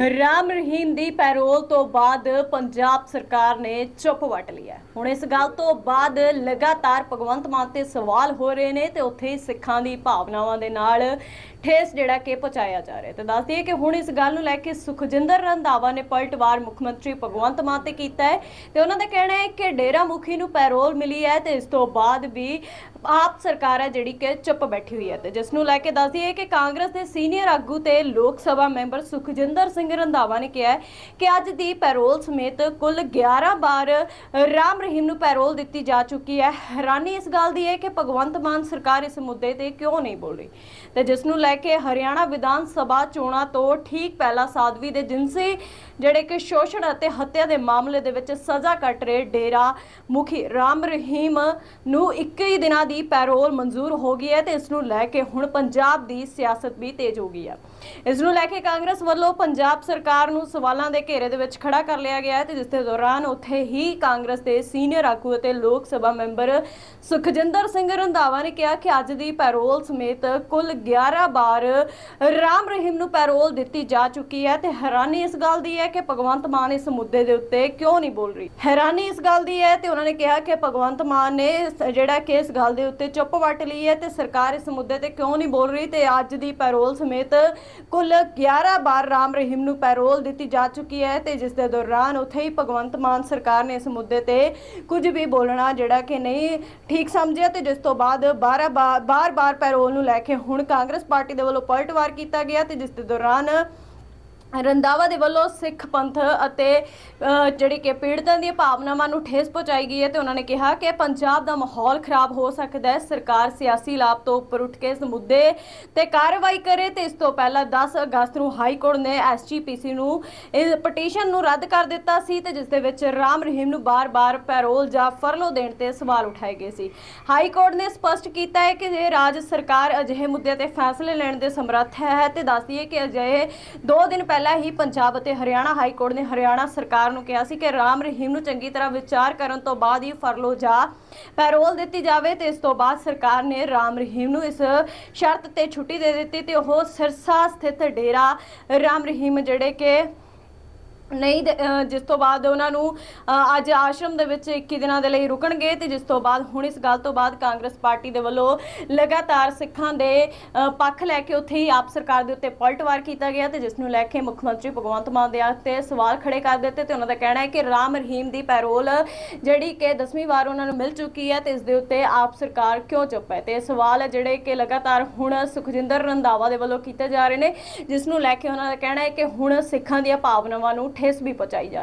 ਰਾਮ ਰਹੀਮ ਦੀ parole ਤੋਂ ਬਾਅਦ ਪੰਜਾਬ ਸਰਕਾਰ ਨੇ ਚੁੱਪ ਵੱਟ ਲਿਆ ਹੁਣ ਇਸ ਗੱਲ ਤੋਂ ਬਾਅਦ ਲਗਾਤਾਰ ਭਗਵੰਤ ਮਾਨ ਤੇ ਸਵਾਲ ਹੋ ਰਹੇ ਨੇ ਤੇ ਉੱਥੇ ਹੀ ਸਿੱਖਾਂ ਦੀ ਭਾਵਨਾਵਾਂ ਦੇ ਨਾਲ ਠੇਸ ਜਿਹੜਾ ਕਿ ਪਹੁੰਚਾਇਆ ਜਾ ਰਿਹਾ ਤੇ ਦੱਸ ਦਈਏ ਕਿ ਹੁਣ ਇਸ ਗੱਲ ਨੂੰ ਲੈ ਕੇ ਸੁਖਜਿੰਦਰ ਰੰਧਾਵਾ ਨੇ ਪਲਟਵਾਰ ਮੁੱਖ ਮੰਤਰੀ ਭਗਵੰਤ ਮਾਨ ਤੇ ਕੀਤਾ ਹੈ ਤੇ ਉਹਨਾਂ ਦਾ ਕਹਿਣਾ ਹੈ ਕਿ ਡੇਰਾ ਮੁਖੀ ਨੂੰ ਪੈਰੋਲ ਮਿਲੀ ਹੈ ਤੇ ਇਸ ਤੋਂ ਬਾਅਦ ਵੀ ਆਪ ਸਰਕਾਰ ਹੈ ਜਿਹੜੀ ਕਿ ਚੁੱਪ ਬੈਠੀ ਹੋਈ ਹੈ। ਤੇ ਜਿਸ ਨੂੰ ਲੈ ਕੇ ਦੱਸ ਦਈਏ ਕਿ ਕਾਂਗਰਸ ਦੇ ਸੀਨੀਅਰ ਆਗੂ ਤੇ ਲੋਕ ਸਭਾ ਮੈਂਬਰ ਸੁਖਜਿੰਦਰ ਸਿੰਘ ਰੰਧਾਵਾ ਨੇ ਕਿਹਾ ਕਿ ਅੱਜ ਦੀ ਪੈਰੋਲ ਸਮੇਤ ਕੁੱਲ 11 ਵਾਰ ਰਾਮ ਰਹੀਮ ਨੂੰ ਪੈਰੋਲ ਦਿੱਤੀ ਜਾ ਚੁੱਕੀ ਹੈ। ਹੈਰਾਨੀ ਇਸ ਗੱਲ ਦੀ ਹੈ ਕਿ ਭਗਵੰਤ ਮਾਨ ਸਰਕਾਰ ਇਸ ਮੁੱਦੇ ਤੇ ਕਿਉਂ ਨਹੀਂ ਬੋਲ? ਰਹੀ ਤੇ ਜਿਸ ਨੂੰ ਲੈ ਕੇ ਹਰਿਆਣਾ ਵਿਧਾਨ ਸਭਾ ਚੋਣਾਂ ਤੋਂ ਠੀਕ ਪਹਿਲਾਂ ਸਾਧਵੀ ਦੇ ਜਿੰਸੀ ਜਿਹੜੇ ਕਿ ਸ਼ੋਸ਼ਣ ਅਤੇ ਹੱਤਿਆ ਦੇ ਮਾਮਲੇ ਦੇ ਵਿੱਚ ਸਜ਼ਾ ਕੱਟ ਰਹੇ ਡੇਰਾ ਮੁਖੀ ਰਾਮ ਰਹੀਮ ਨੂੰ 21 ਦਿਨਾਂ ਦੀ ਪੈਰੋਲ ਮਨਜ਼ੂਰ ਹੋ ਗਈ ਹੈ ਤੇ ਇਸ ਨੂੰ ਲੈ ਕੇ ਹੁਣ ਪੰਜਾਬ ਦੀ ਸਿਆਸਤ ਵੀ ਤੇਜ਼ ਹੋ ਗਈ ਹੈ। ਇਸ ਨੂੰ ਲੈ ਕੇ ਕਾਂਗਰਸ ਵੱਲੋਂ ਪੰਜਾਬ ਸਰਕਾਰ ਨੂੰ ਸਵਾਲਾਂ ਦੇ ਘੇਰੇ ਦੇ ਵਿੱਚ ਖੜਾ ਕਰ ਲਿਆ ਗਿਆ ਹੈ ਤੇ ਜਿਸ ਦੇ ਦੌਰਾਨ ਉੱਥੇ ਹੀ ਕਾਂਗਰਸ ਦੇ ਸੀਨੀਅਰ ਆਗੂ ਅਤੇ ਲੋਕ ਸਭਾ ਮੈਂਬਰ ਸੁਖਜਿੰਦਰ ਸਿੰਘ ਰੰਧਾਵਾ ਨੇ ਕਿਹਾ ਕਿ ਅੱਜ ਦੀ ਪੈਰੋਲ ਸਮੇਤ ਕੁੱਲ 11 ਵਾਰ ਰਾਮ ਰਹੀਮ ਨੂੰ ਪੈਰੋਲ ਦਿੱਤੀ ਜਾ ਚੁੱਕੀ ਹੈ ਤੇ ਹੈਰਾਨੀ ਇਸ ਗੱਲ ਦੀ ਹੈ ਕਿ ਭਗਵੰਤ ਮਾਨ ਇਸ ਮੁੱਦੇ ਦੇ ਉੱਤੇ ਕਿਉਂ ਨਹੀਂ ਬੋਲ ਰਹੀ? ਹੈਰਾਨੀ ਇਸ ਗੱਲ ਦੀ ਹੈ ਤੇ ਉਹਨਾਂ ਨੇ ਕਿਹਾ ਕਿ ਭਗਵੰਤ ਮਾਨ ਨੇ ਜਿਹੜਾ ਕਿ ਇਸ ਗੱਲ ਦੇ ਉੱਤੇ ਚੁੱਪ ਵੱਟ ਲਈ ਹੈ ਤੇ ਸਰਕਾਰ ਇਸ ਮੁੱਦੇ ਤੇ ਕਿਉਂ ਨਹੀਂ ਬੋਲ ਰਹੀ ਤੇ ਅੱਜ ਦੀ ਪੈਰੋਲ ਸਮੇਤ ਕੁੱਲ 11 ਬਾਰ ਰਾਮ ਰਹੀਮ ਨੂੰ ਪੈਰੋਲ ਦਿੱਤੀ ਜਾ ਚੁੱਕੀ ਹੈ ਤੇ ਜਿਸ ਦੇ ਦੌਰਾਨ ਉੱਥੇ ਹੀ ਭਗਵੰਤ ਮਾਨ ਸਰਕਾਰ ਨੇ ਇਸ ਮੁੱਦੇ ਤੇ ਕੁਝ ਵੀ ਬੋਲਣਾ ਜਿਹੜਾ ਕਿ ਨਹੀਂ ਠੀਕ ਸਮਝਿਆ ਤੇ ਜਿਸ ਤੋਂ ਬਾਅਦ 12 ਬਾਰ-ਬਾਰ ਪੈਰੋਲ ਨੂੰ ਲੈ ਕੇ ਹੁਣ ਕਾਂਗਰਸ ਪਾਰਟੀ ਦੇ ਵੱਲੋਂ ਪਲਟਵਾਰ ਕੀਤਾ ਗਿਆ ਤੇ ਜਿਸ ਦੇ ਦੌਰਾਨ ਰੰਦਾਵਾ ਦੇ ਵੱਲੋਂ ਸਿੱਖ ਪੰਥ ਅਤੇ ਅ, ਜਿਹੜੀ ਕਿ ਪੀੜਤਾਂ ਦੀਆਂ ਭਾਵਨਾਵਾਂ ਨੂੰ ਠੇਸ ਪਹੁੰਚਾਈ ਗਈ ਹੈ ਤੇ ਉਹਨਾਂ ਨੇ ਕਿਹਾ ਕਿ ਪੰਜਾਬ ਦਾ ਮਾਹੌਲ ਖਰਾਬ ਹੋ ਸਕਦਾ ਹੈ। ਸਰਕਾਰ ਸਿਆਸੀ ਲਾਭ ਤੋਂ ਉੱਪਰ ਉੱਠ ਕੇ ਇਸ ਮੁੱਦੇ ਤੇ ਕਾਰਵਾਈ ਕਰੇ ਤੇ ਇਸ ਤੋਂ ਪਹਿਲਾਂ 10 ਅਗਸਤ ਨੂੰ ਹਾਈ ਕੋਰਟ ਨੇ ਐਸਜੀਪੀਸੀ ਨੂੰ ਇਸ ਪਟੀਸ਼ਨ ਨੂੰ ਰੱਦ ਕਰ ਦਿੱਤਾ ਸੀ ਤੇ ਜਿਸ ਦੇ ਵਿੱਚ ਰਾਮ ਰਹੀਮ ਨੂੰ ਬਾਰ-ਬਾਰ ਪੈਰੋਲ ਜਾਂ ਫਰਲੋ ਦੇਣ ਤੇ ਸਵਾਲ ਉਠਾਏ ਗਏ ਸੀ। ਹਾਈ ਕੋਰਟ ਨੇ ਸਪਸ਼ਟ ਕੀਤਾ ਹੈ ਕਿ ਜੇ ਰਾਜ ਸਰਕਾਰ ਅਜਿਹੇ ਮੁੱਦਿਆਂ ਤੇ ਫੈਸਲੇ ਲੈਣ ਦੇ ਸਮਰੱਥ ਹੈ ਤੇ ਦੱਸਦੀ ਹੈ ਕਿ ਅਜਿਹੇ 2 ਦਿਨ ਪਹਿਲਾਂ ਹੀ ਪੰਜਾਬ ਅਤੇ ਹਰਿਆਣਾ ਹਾਈ ਕੋਰਟ ਨੇ ਹਰਿਆਣਾ ਸਰਕਾਰ ਨੂੰ ਕਿਹਾ ਸੀ ਕਿ ਰਾਮ ਰਹੀਮ ਨੂੰ ਚੰਗੀ ਤਰ੍ਹਾਂ ਵਿਚਾਰ ਕਰਨ ਤੋਂ ਬਾਅਦ ਹੀ ਫਰਲੋ ਜਾਂ। ਪੈਰੋਲ ਦਿੱਤੀ ਜਾਵੇ ਤੇ ਇਸ ਤੋਂ ਬਾਅਦ ਸਰਕਾਰ ਨੇ ਰਾਮ ਰਹੀਮ ਨੂੰ ਇਸ ਸ਼ਰਤ ਤੇ ਛੁੱਟੀ ਦੇ ਦਿੱਤੀ ਤੇ ਉਹ ਸਿਰਸਾ ਸਥਿਤ ਡੇਰਾ ਰਾਮ ਰਹੀਮ ਜਿਹੜੇ ਕਿ ਨਹੀਂ ਦੇ- ਜਿਸ ਤੋਂ ਬਾਅਦ ਉਹਨਾਂ ਨੂੰ ਅੱਜ ਆਸ਼ਰਮ ਦੇ ਵਿੱਚ 21 ਦਿਨਾਂ ਦੇ ਲਈ ਰੁਕਣਗੇ ਤੇ ਜਿਸ ਤੋਂ ਬਾਅਦ ਹੁਣ ਇਸ ਗੱਲ ਤੋਂ ਬਾਅਦ ਕਾਂਗਰਸ ਪਾਰਟੀ ਦੇ ਵੱਲੋਂ ਲਗਾਤਾਰ ਸਿੱਖਾਂ ਦੇ ਪੱਖ ਲੈ ਕੇ ਉੱਥੇ ਹੀ ਆਪ ਸਰਕਾਰ ਦੇ ਉੱਤੇ ਪਲਟਵਾਰ ਕੀਤਾ ਗਿਆ ਤੇ ਜਿਸ ਨੂੰ ਲੈ ਕੇ ਮੁੱਖ ਮੰਤਰੀ ਭਗਵੰਤ ਮਾਨ ਦੇ ਤੇ ਸਵਾਲ ਖੜੇ ਕਰ ਦਿੱਤੇ ਤੇ ਉਹਨਾਂ ਦਾ ਕਹਿਣਾ ਹੈ ਕਿ ਰਾਮ ਰਹੀਮ ਦੀ ਪੈਰੋਲ ਜਿਹੜੀ ਕਿ 10ਵੀਂ ਵਾਰ ਉਹਨਾਂ ਨੂੰ ਮਿਲ ਚੁੱਕੀ ਹੈ ਤੇ ਇਸ ਦੇ ਉੱਤੇ ਆਪ ਸਰਕਾਰ ਕਿਉਂ ਚੁੱਪ ਹੈ? ਤੇ ਸਵਾਲ ਹੈ ਜਿਹੜੇ ਕਿ ਲਗਾਤਾਰ ਹੁਣ ਸੁਖਜਿੰਦਰ ਰੰਧਾਵਾ ਦੇ ਵੱਲੋਂ ਕੀਤੇ ਜਾ ਰਹੇ ਨੇ, ਜਿਸ ਨੂੰ ਲੈ ਕੇ ਉਹਨਾਂ ਦਾ ਕਹਿਣਾ ਹੈ ਕਿ ਹੁਣ ਸਿੱਖਾਂ ਦੀਆਂ ਭਾਵਨਾਵਾਂ ਨੂੰ ਠੇਸ ਵੀ ਪਹੁੰਚਾਈ ਜਾ